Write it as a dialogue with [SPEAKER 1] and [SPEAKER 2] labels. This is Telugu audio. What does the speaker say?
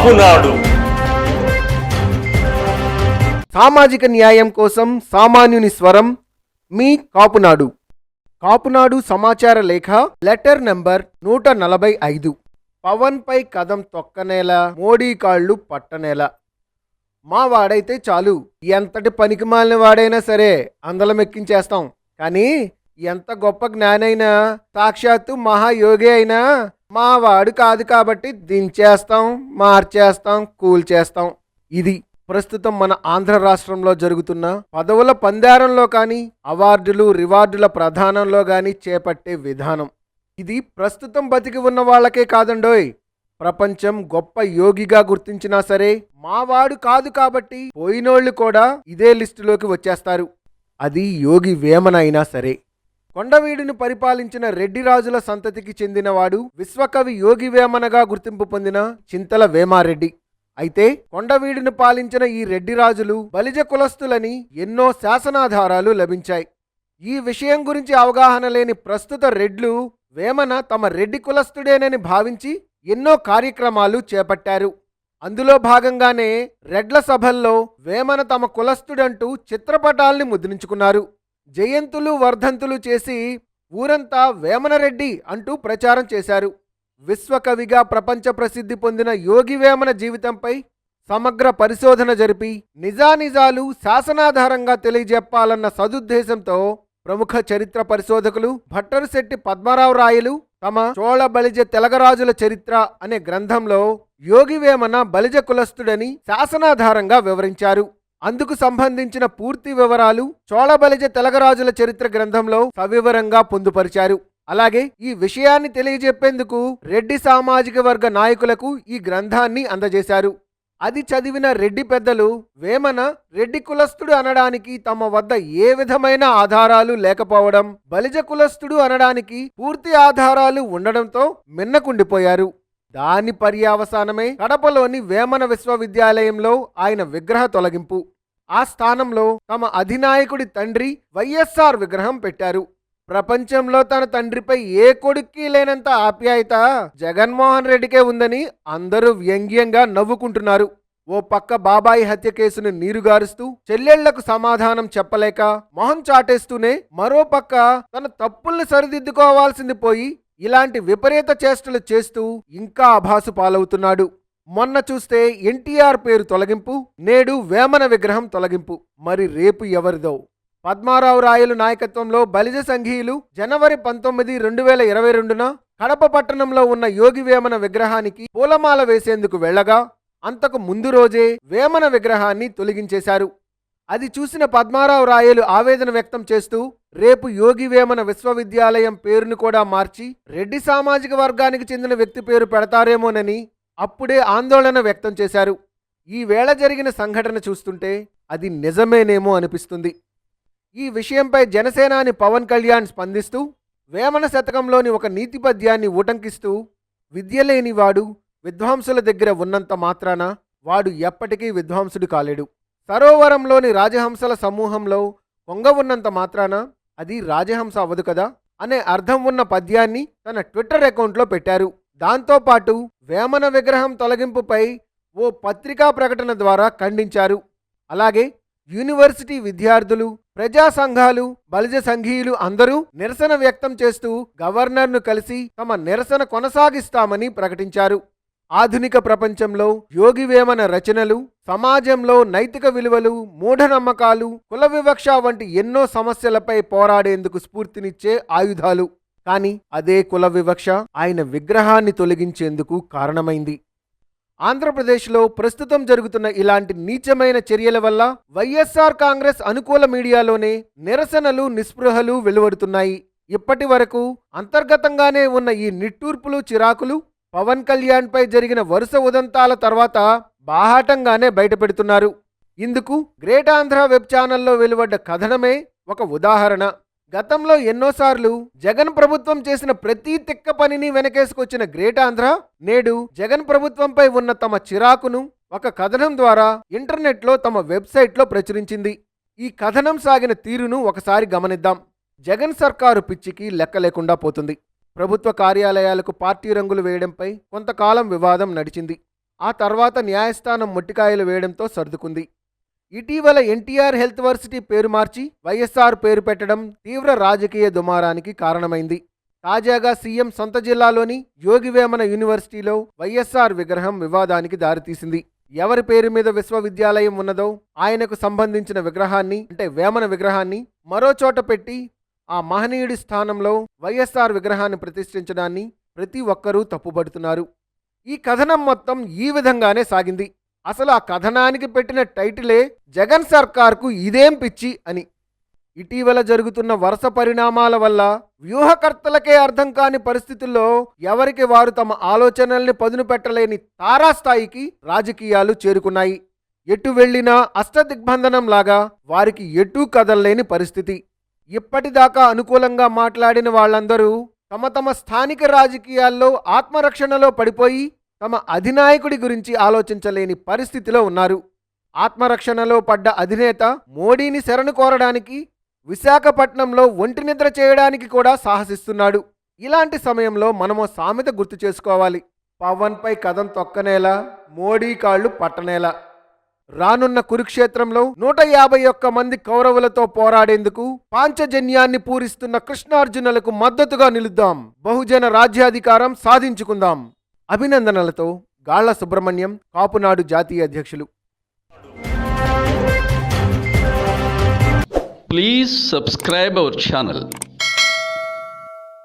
[SPEAKER 1] కాపునాడు
[SPEAKER 2] సామాజిక న్యాయం కోసం సామాన్యుని స్వరం మీ కాపునాడు. కాపునాడు సమాచార లేఖ లెటర్ నెంబర్ నూట నలభై ఐదు. పవన్పై కదం తొక్కనేల మోడీ కాళ్ళు పట్టనేల. మా వాడైతే చాలు ఎంతటి పనికిమాలిన వాడైనా సరే అందలం ఎక్కించేస్తాం కానీ ఎంత గొప్ప జ్ఞానైనా సాక్షాత్తు మహాయోగి అయినా మా వాడు కాదు కాబట్టి దించేస్తాం మార్చేస్తాం కూల్చేస్తాం. ఇది ప్రస్తుతం మన ఆంధ్ర రాష్ట్రంలో జరుగుతున్న పదవుల పందారంలో కానీ అవార్డులు రివార్డుల ప్రధానంలో కానీ చేపట్టే విధానం. ఇది ప్రస్తుతం బతికి ఉన్న వాళ్ళకే కాదండోయ్. ప్రపంచం గొప్ప యోగిగా గుర్తించినా సరే మావాడు కాదు కాబట్టి పోయినోళ్ళు కూడా ఇదే లిస్టులోకి వచ్చేస్తారు. అది యోగి వేమన అయినా సరే. కొండవీడును పరిపాలించిన రెడ్డి రాజుల సంతతికి చెందినవాడు విశ్వకవి యోగి వేమనగా గుర్తింపు పొందిన చింతల వేమారెడ్డి. అయితే కొండవీడును పాలించిన ఈ రెడ్డి రాజులు బలిజ కులస్తులని ఎన్నో శాసనాధారాలు లభించాయి. ఈ విషయం గురించి అవగాహన లేని ప్రస్తుత రెడ్లు వేమన తమ రెడ్డి కులస్తుడేనని భావించి ఎన్నో కార్యక్రమాలు చేపట్టారు. అందులో భాగంగానే రెడ్ల సభల్లో వేమన తమ కులస్తుడంటూ చిత్రపటాల్ని ముద్రించుకున్నారు. జయంతులు వర్ధంతులు చేసి ఊరంతా వేమనరెడ్డి అంటూ ప్రచారం చేశారు. విశ్వకవిగా ప్రపంచ ప్రసిద్ధి పొందిన యోగి వేమన జీవితంపై సమగ్ర పరిశోధన జరిపి నిజానిజాలు శాసనాధారంగా తెలియజెప్పాలన్న సదుద్దేశంతో ప్రముఖ చరిత్ర పరిశోధకులు భట్టరుశెట్టి పద్మారావు రాయలు తమ చోళ బలిజ తెలగరాజుల చరిత్ర అనే గ్రంథంలో యోగివేమన బలిజ కులస్తుడని శాసనాధారంగా వివరించారు. అందుకు సంబంధించిన పూర్తి వివరాలు చోళ బలిజ తెలగరాజుల చరిత్ర గ్రంథంలో సవివరంగా పొందుపరిచారు. అలాగే ఈ విషయాన్ని తెలియజెప్పేందుకు రెడ్డి సామాజిక వర్గ నాయకులకు ఈ గ్రంథాన్ని అందజేశారు. అది చదివిన రెడ్డి పెద్దలు వేమన రెడ్డి కులస్తుడు అనడానికి తమ వద్ద ఏ విధమైన ఆధారాలు లేకపోవడం బలిజ కులస్తుడు అనడానికి పూర్తి ఆధారాలు ఉండడంతో మిన్నకుండిపోయారు. దాని పర్యావసానమే కడపలోని వేమన విశ్వవిద్యాలయంలో ఆయన విగ్రహ తొలగింపు. ఆ స్థానంలో తమ అధినాయకుడి తండ్రి వైఎస్ఆర్ విగ్రహం పెట్టారు. ప్రపంచంలో తన తండ్రిపై ఏ కొడుక్కి లేనంత ఆప్యాయత జగన్మోహన్ రెడ్డికే ఉందని అందరూ వ్యంగ్యంగా నవ్వుకుంటున్నారు. ఓ పక్క బాబాయి హత్య కేసును నీరుగారుస్తూ చెల్లెళ్ళకు సమాధానం చెప్పలేక మొహం చాటేస్తూనే మరో పక్క తన తప్పుల్ని సరిదిద్దుకోవాల్సింది పోయి ఇలాంటి విపరీత చేష్టలు చేస్తూ ఇంకా అభాసు పాలవుతున్నాడు. మొన్న చూస్తే ఎన్టీఆర్ పేరు తొలగింపు నేడు వేమన విగ్రహం తొలగింపు. మరి రేపు ఎవరిదో? పద్మారావు రాయలు నాయకత్వంలో బలిజ సంఘీయులు జనవరి పంతొమ్మిది రెండు వేల ఇరవై రెండున కడప పట్టణంలో ఉన్న యోగి వేమన విగ్రహానికి పూలమాల వేసేందుకు వెళ్ళగా అంతకు ముందు రోజే వేమన విగ్రహాన్ని తొలగించేశారు. అది చూసిన పద్మారావు రాయలు ఆవేదన వ్యక్తం చేస్తూ రేపు యోగి వేమన విశ్వవిద్యాలయం పేరును కూడా మార్చి రెడ్డి సామాజిక వర్గానికి చెందిన వ్యక్తి పేరు పెడతారేమోనని అప్పుడే ఆందోళన వ్యక్తం చేశారు. ఈ వేళ జరిగిన సంఘటన చూస్తుంటే అది నిజమేనేమో అనిపిస్తుంది. ఈ విషయంపై జనసేనాని పవన్ కళ్యాణ్ స్పందిస్తూ వేమన శతకంలోని ఒక నీతి పద్యాన్ని ఉటంకిస్తూ విద్య లేనివాడు విద్వాంసుల దగ్గర ఉన్నంత మాత్రాన వాడు ఎప్పటికీ విద్వాంసుడు కాలేడు. సరోవరంలోని రాజహంసల సమూహంలో కొంగ ఉన్నంత మాత్రాన అది రాజహంస అవ్వదు కదా? అనే అర్థం ఉన్న పద్యాన్ని తన ట్విట్టర్ అకౌంట్లో పెట్టారు. దాంతోపాటు వేమన విగ్రహం తొలగింపుపై ఓ పత్రికా ప్రకటన ద్వారా ఖండించారు. అలాగే యూనివర్సిటీ విద్యార్థులు ప్రజా సంఘాలు బలిజ సంఘీయులు అందరూ నిరసన వ్యక్తం చేస్తూ గవర్నర్ను కలిసి తమ నిరసన కొనసాగిస్తామని ప్రకటించారు. ఆధునిక ప్రపంచంలో యోగివేమన రచనలు సమాజంలో నైతిక విలువలు మూఢనమ్మకాలు కుల వివక్ష వంటి ఎన్నో సమస్యలపై పోరాడేందుకు స్ఫూర్తినిచ్చే ఆయుధాలు. కానీ అదే కుల వివక్ష ఆయన విగ్రహాన్ని తొలగించేందుకు కారణమైంది. ఆంధ్రప్రదేశ్లో ప్రస్తుతం జరుగుతున్న ఇలాంటి నీచమైన చర్యల వల్ల వైఎస్ఆర్ కాంగ్రెస్ అనుకూల మీడియాలోనే నిరసనలు నిస్పృహలు వెలువడుతున్నాయి. ఇప్పటి వరకు అంతర్గతంగానే ఉన్న ఈ నిట్టూర్పులు చిరాకులు పవన్ కళ్యాణ్పై జరిగిన వరుస ఉదంతాల తర్వాత బాహాటంగానే బయటపెడుతున్నారు. ఇందుకు గ్రేట్ ఆంధ్ర వెబ్ ఛానల్లో వెలువడ్డ కథనమే ఒక ఉదాహరణ. గతంలో ఎన్నోసార్లు జగన్ ప్రభుత్వం చేసిన ప్రతి తిక్క పనిని వెనకేసుకొచ్చిన గ్రేట్ ఆంధ్ర నేడు జగన్ ప్రభుత్వంపై ఉన్న తమ చిరాకును ఒక కథనం ద్వారా ఇంటర్నెట్లో తమ వెబ్సైట్లో ప్రచురించింది. ఈ కథనం సాగిన తీరును ఒకసారి గమనిద్దాం. జగన్ సర్కారు పిచ్చికి లెక్క లేకుండా పోతుంది. ప్రభుత్వ కార్యాలయాలకు పార్టీ రంగులు వేయడంపై కొంతకాలం వివాదం నడిచింది. ఆ తర్వాత న్యాయస్థానం మొట్టికాయలు వేయడంతో సర్దుకుంది. ఇటీవల ఎన్టీఆర్ హెల్త్ వర్సిటీ పేరు మార్చి వైఎస్ఆర్ పేరు పెట్టడం తీవ్ర రాజకీయ దుమారానికి కారణమైంది. తాజాగా సీఎం సొంత జిల్లాలోని యోగివేమన యూనివర్సిటీలో వైఎస్ఆర్ విగ్రహం వివాదానికి దారితీసింది. ఎవరి పేరు మీద విశ్వవిద్యాలయం ఉన్నదో ఆయనకు సంబంధించిన విగ్రహాన్ని అంటే వేమన విగ్రహాన్ని మరో చోట పెట్టి ఆ మహనీయుడి స్థానంలో వైఎస్ఆర్ విగ్రహాన్ని ప్రతిష్ఠించడాన్ని ప్రతి ఒక్కరూ తప్పుపడుతున్నారు ఈ కథనం మొత్తం ఈ విధంగానే సాగింది. అసలు ఆ కథనానికి పెట్టిన టైటిలే జగన్ సర్కార్కు ఇదేం పిచ్చి అని. ఇటీవల జరుగుతున్న వరుస పరిణామాల వల్ల వ్యూహకర్తలకే అర్థం కాని పరిస్థితుల్లో ఎవరికి వారు తమ ఆలోచనల్ని పదును పెట్టలేని తారాస్థాయికి రాజకీయాలు చేరుకున్నాయి. ఎటు వెళ్ళినా అష్టదిగ్బంధనం లాగా వారికి ఎటూ కదలలేని పరిస్థితి. ఇప్పటిదాకా అనుకూలంగా మాట్లాడిన వాళ్ళందరూ తమ తమ స్థానిక రాజకీయాల్లో ఆత్మరక్షణలో పడిపోయి తమ అధినాయకుడి గురించి ఆలోచించలేని పరిస్థితిలో ఉన్నారు. ఆత్మరక్షణలో పడ్డ అధినేత మోడీని శరణు కోరడానికి విశాఖపట్నంలో ఒంటి నిద్ర చేయడానికి కూడా సాహసిస్తున్నాడు. ఇలాంటి సమయంలో మనము సామెత గుర్తు చేసుకోవాలి. పవన్పై కథం తొక్కనేలా మోడీ కాళ్ళు పట్టనేలా. రానున్న కురుక్షేత్రంలో నూట యాభై ఒక్క మంది కౌరవులతో పోరాడేందుకు పాంచజన్యాన్ని పూరిస్తున్న కృష్ణార్జునులకు మద్దతుగా నిలుద్దాం. బహుజన రాజ్యాధికారం సాధించుకుందాం. అభినందనలతో గాళ్ళ సుబ్రహ్మణ్యం కాపునాడు జాతీయ అధ్యక్షులు.
[SPEAKER 1] Please subscribe our channel